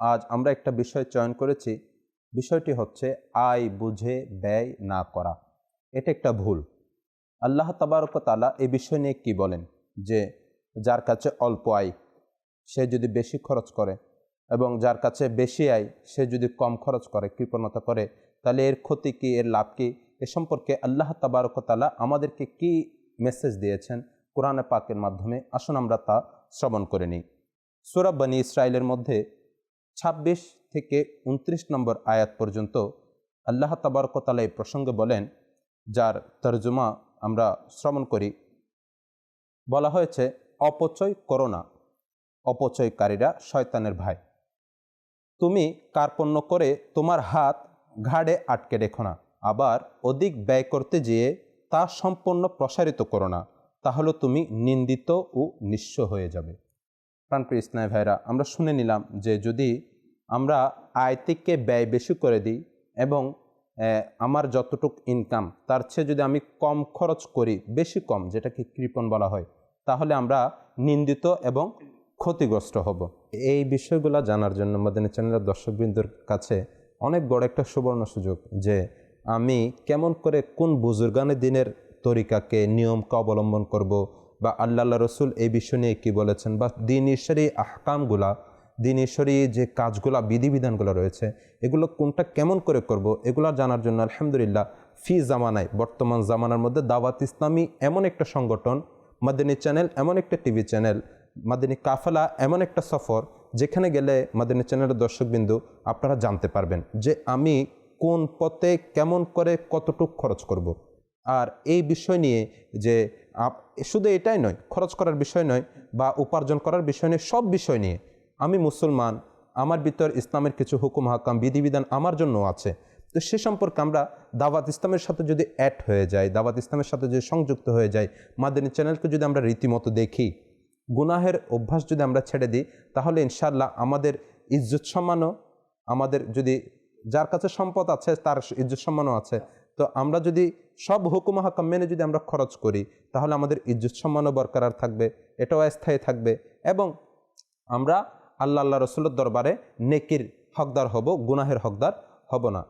আজ আমরা একটা বিষয় চয়ন করেছি। বিষয়টি হচ্ছে আয় বুঝে ব্যয় না করা। এটা একটা ভুল। আল্লাহ তাবারক তালা এই বিষয় নিয়ে কি বলেন? যে যার কাছে অল্প আয়, সে যদি বেশি খরচ করে এবং যার কাছে বেশি আয়, সে যদি কম খরচ করে, কৃপণতা করে, তাহলে এর ক্ষতি কি, এর লাভ কি? এ সম্পর্কে আল্লাহ তাবারক তালা আমাদেরকে কি মেসেজ দিয়েছেন কোরআনে পাকের মাধ্যমে? আসুন আমরা তা শ্রবণ করে নিই। সুরাব বানী ইসরায়েলের মধ্যে ২৬ থেকে উনত্রিশ নম্বর আয়াত পর্যন্ত আল্লাহ তাবারকতালা এই প্রসঙ্গে বলেন, যার তর্জমা আমরা শ্রবণ করি। বলা হয়েছে, অপচয় করো না, অপচয়কারীরা শয়তানের ভাই। তুমি কার্পণ্য করে তোমার হাত ঘাড়ে আটকে রেখো না, আবার অধিক ব্যয় করতে যেয়ে তা সম্পূর্ণ প্রসারিত করো না, তাহলে তুমি নিন্দিত ও নিঃস্ব হয়ে যাবে। প্রাণপ্রিয় ইসলাম ভাইরা আমরা শুনে নিলাম যে যদি আমরা আয়তিককে ব্যয় বেশি করে দিই এবং আমার যতটুক ইনকাম তার চেয়ে যদি আমি কম খরচ করি, বেশি কম, যেটাকে কৃপণ বলা হয়, তাহলে আমরা নিন্দিত এবং ক্ষতিগ্রস্ত হব। এই বিষয়গুলো জানার জন্য আমাদের চ্যানেলের দর্শকবৃন্দর কাছে অনেক বড় একটা সুবর্ণ সুযোগ যে, আমি কেমন করে কোন বুজুর্গানের দিনের তরিকাকে, নিয়মকে অবলম্বন করব বা আল্লাহ রসুল এই বিষয় নিয়ে কী বলেছেন বা দিন ঈশ্বরী আহকামগুলা দিন ঈশ্বরী যে কাজগুলা, বিধিবিধানগুলো রয়েছে, এগুলো কোনটা কেমন করে করব, এগুলো জানার জন্য আলহামদুলিল্লাহ ফি জামানায়, বর্তমান জামানার মধ্যে দাওয়াত ইসলামী এমন একটা সংগঠন, মাদিনী চ্যানেল এমন একটা টিভি চ্যানেল, মাদিনী কাফেলা এমন একটা সফর, যেখানে গেলে মাদিনী চ্যানেলের দর্শকবিন্দু আপনারা জানতে পারবেন যে আমি কোন পথে কেমন করে কতটুক খরচ করব। আর এই বিষয় নিয়ে যে শুধু এটাই নয়, খরচ করার বিষয় নয় বা উপার্জন করার বিষয় নিয়ে, সব বিষয় নিয়ে আমি মুসলমান, আমার ভিতর ইসলামের কিছু হুকুম, হাকাম, বিধিবিধান আমার জন্য আছে। তো সে সম্পর্কে আমরা দাওয়াত ইসলামের সাথে যদি অ্যাড হয়ে যাই দাওয়াত ইসলামের সাথে যদি সংযুক্ত হয়ে যাই মাদানী চ্যানেলকে যদি আমরা রীতিমতো দেখি, গুনাহের অভ্যাস যদি আমরা ছেড়ে দিই, তাহলে ইনশাল্লাহ আমাদের ইজ্জত সম্মানও, আমাদের যদি যার কাছে সম্পদ আছে, তার ইজ্জত সম্মানও আছে। তো আমরা যদি সব হুকুম, হাকাম মেনে যদি আমরা খরচ করি, তাহলে আমাদের ইজ্জত সম্মানও বরকরার থাকবে, এটাও স্থায়ী থাকবে। এবং আমরা আল্লাহ আল্লাহ রসুলের দরবারে নেকির হকদার হব গুনাহের হকদার হব না।